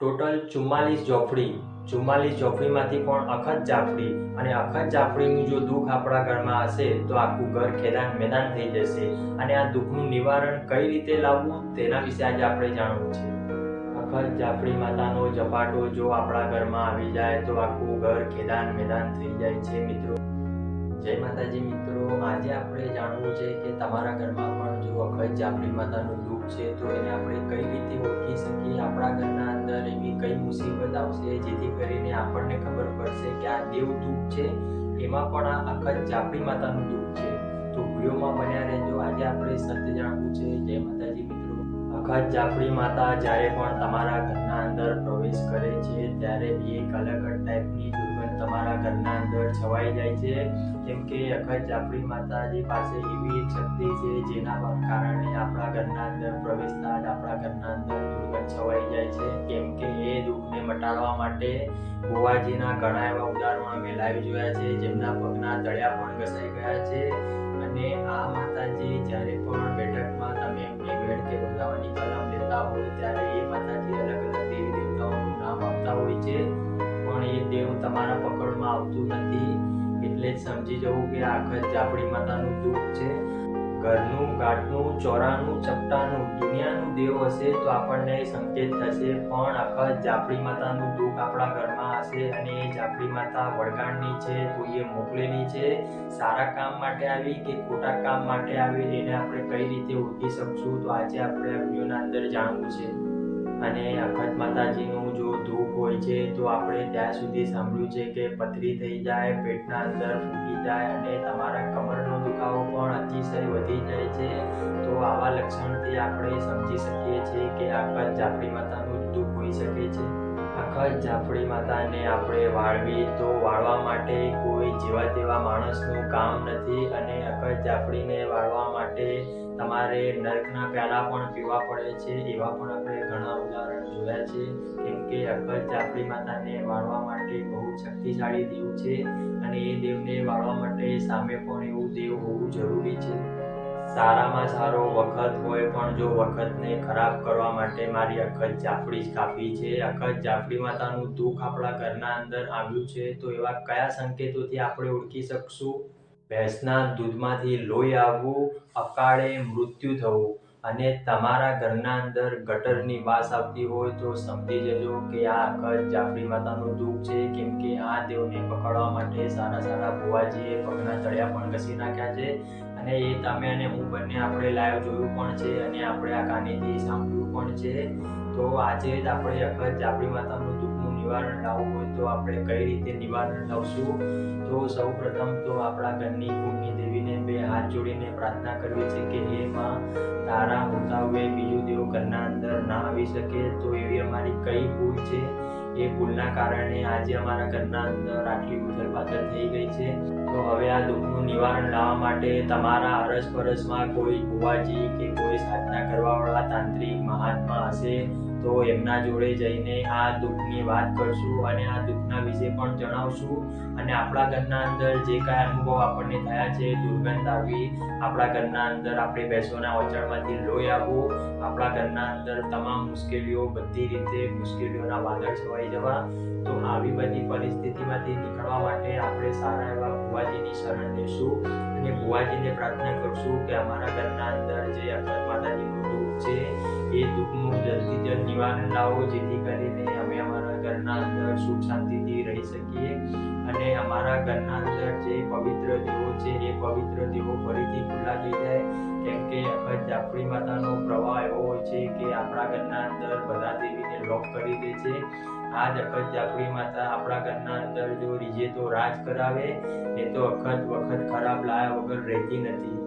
Total ચુમ્માલીસ જોફડી ચુમ્માલીસ ચોપડીમાંથી પણ અખત જાફડી અને અખત જાફડીનું જો દુઃખ આપણા ઘરમાં હશે, તો આખું ઘર ખેદાન મેદાન થઈ જશે. અને આ દુઃખનું નિવારણ કઈ રીતે લાવવું, તેના વિશે આજે આપણે જાણવું છે. અખત જાફડી માતાનો ઝપાટો જો આપણા ઘરમાં આવી જાય, તો આખું ઘર ખેદાન મેદાન થઈ જાય છે, મિત્રો. જય માતાજી મિત્રો, આજે આપણે જાણવું છે કે તમારા ઘરમાં પણ જો અખજ જાફડી માતાનું દુઃખ છે, તો એને આપણે કઈ રીતે ઓળખી શકીએ? આપણા ઘરના અંદર એવી કઈ મુસીબત આવશે જેથી કરીને આપણને ખબર પડશે કે આ દેવ દુઃખ છે, એમાં પણ આ અખજ જાફડી માતાનું દુઃખ છે. તો વિડીયોમાં બન્યા રહેજો. આજે આપણે સત્ય જાણવું છે. જય માતાજી મિત્રો. અખત જાફડી માતા જ્યારે પણ તમારા ઘરના અંદર પ્રવેશ કરે છે, ત્યારે એક અલગ ટાઈપની તમારા ઘરના અંદર છવાઈ જાય છે. કેમ કે અખત જાફડી માતાજી પાસે એવી શક્તિ છે, જેના કારણે આપણા ઘરના અંદર પ્રવેશતા જ આપણા ઘરના અંદર દુર્ગંધ છવાઈ જાય છે. કેમ કે એ દુઃખને મટાડવા માટે ગોવાજીના ઘણા એવા ઉદાહરણો અમે લાવી જોયા છે, જેમના પગના તળિયા પણ ઘસાઈ ગયા છે. અને આ માતાજી જ્યારે પણ બેઠકમાં તમે એમની ભેટ કે બોલાવવાની કલમ લેતા હોય, ત્યારે એ તમારા પકડમાં આવતું નથી. એટલે જ સમજી જવું કે આ આખત આપણી માતાનું દુઃખ છે. ઘરનું ગાંઠનું ચોરાનું, ચપટાનું, દુનિયાનું દેવ હશે તો આપણને સંકેત થશે. પણ આખા જાફડી માતાનું દુઃખ આપણા ઘરમાં હશે અને એ જાફડી માતા વળગાણની છે, કોઈએ મોકલેલી છે. સારા કામ માટે આવી કે ખોટા કામ માટે આવી, એને આપણે કઈ રીતે ઓળખી શકશું? તો આજે આપણે વિડીયોના અંદર જાણવું છે. અને અખત માતાજીનું જો દુઃખ હોય છે, તો આપણે ત્યાં સુધી સાંભળ્યું છે કે પથરી થઈ જાય, પેટના અંદર ફૂટી જાય અને તમારા કમરનો દુખાવો પણ અતિશય વધી જાય છે. તો આવા લક્ષણથી આપણે સમજી શકીએ છીએ કે અખત જાફરી માતાનું દુઃખ હોઈ શકે છે. અખત જાફળી માતાને આપણે વાળવી તો વાળવા માટે કોઈ જેવા તેવા માણસનું કામ નથી અને અખત જાફળીને વાળવા માટે તમારે નર્કના પ્યાલા પણ પીવા પડે છે, એવા પણ આપણે ઘણા ઉદાહરણ જોયા છે. કેમ કે અખત જાફળી માતાને વાળવા માટે બહુ શક્તિશાળી દેવ છે અને એ દેવને વાળવા માટે સામે પણ એવું દેવ હોવું જરૂરી છે. સારામાં સારો વખત હોય પણ જો વખતને ખરાબ કરવા માટે મારી અખત જાફડી જ કાપી છે. અખત જાફડી માતાનું દુઃખ આપણા ઘરના અંદર આવ્યું છે. તો એવા કયા સંકેતોથી આપણે ઓળખી શકશું? ભેંસના દૂધમાંથી લોહી આવવું, અકાળે મૃત્યુ થવું. અને તમારા ઘરના અંદર ગટરની વાસ આવતી હોય તો સમજી જજો કે આ અખત જાફરી માતાનું દુઃખ છે, કેમ કે આ દેવને પકડવા માટે સારા સારા ભુવાજીએ પગના તળિયા પણ ઘસી નાખ્યા છે. અને એ તમે અને હું બંને આપણે લાઈવ જોયું પણ છે અને આપણે આ કાનેથી સાંભળ્યું પણ છે. તો આજે જ આપણે અખત જાફરી માતાનું દુઃખનું નિવારણ લાવવું હોય તો આપણે કઈ રીતે નિવારણ લાવશું? તો સૌ પ્રથમ તો આપણા ઘરની કુળની દેવીને બે હાથ જોડીને પ્રાર્થના કરવી છે કે હે માં, તારા હોતા હોય બીજું દેવ ઘરના અંદર ના આવી શકે, તો એવી અમારી કઈ ભૂલ છે? એ ભૂલના કારણે આજે અમારા ઘરના અંદર આટલી ઉથલ પાથલ થઈ ગઈ છે. તો હવે આ દુઃખનું નિવારણ લાવવા માટે તમારા અરસ પરસમાં કોઈ બુવાજી કે કોઈ સાધના કરવાવાળા તાંત્રિક મહાત્મા હશે? તો એમના જોડે જઈને આ દુઃખની વાત કરશું અને આ દુઃખના વિશે પણ જણાવશું. અને આપણા ઘરના અંદર જે કાંઈ અનુભવ આપણને થયા છે, દુર્ગંધ આવી, આપણા ઘરના અંદર આપણી ભેંસોના ઓચણમાંથી લોહી આવવું આપણા ઘરના અંદર તમામ મુશ્કેલીઓ બધી રીતે મુશ્કેલીઓના વાદળ છવાઈ જવા, તો આવી બધી પરિસ્થિતિમાંથી નીકળવા માટે આપણે સારા એવા ભુવાજીની શરણ લેશું અને ભુવાજીને પ્રાર્થના કરશું કે અમારા ઘરના અંદર જે અખત માતાજીનું દુઃખ છે એ દુઃખનું જલ્દી જલ્દ નિવારણ લાવો, જેથી કરીને અમે અમારા ઘરના અંદર સુખ શાંતિથી રહી શકીએ. અને અમારા ઘરના અંદર જે પવિત્ર દેવો છે, એ પવિત્ર દેવો ફરીથી ખુલ્લા જાય. કેમ કે જાફળી માતાનો પ્રવાહ એવો હોય છે કે આપણા ઘરના અંદર બધા દેવીને લોક કરી દે છે. આ જ અખત જાફડી માતા આપણા ઘરના અંદર જો રીજે તો રાજ કરાવે, એ તો અખત વખત ખરાબ લાયા વગર રહેતી નથી.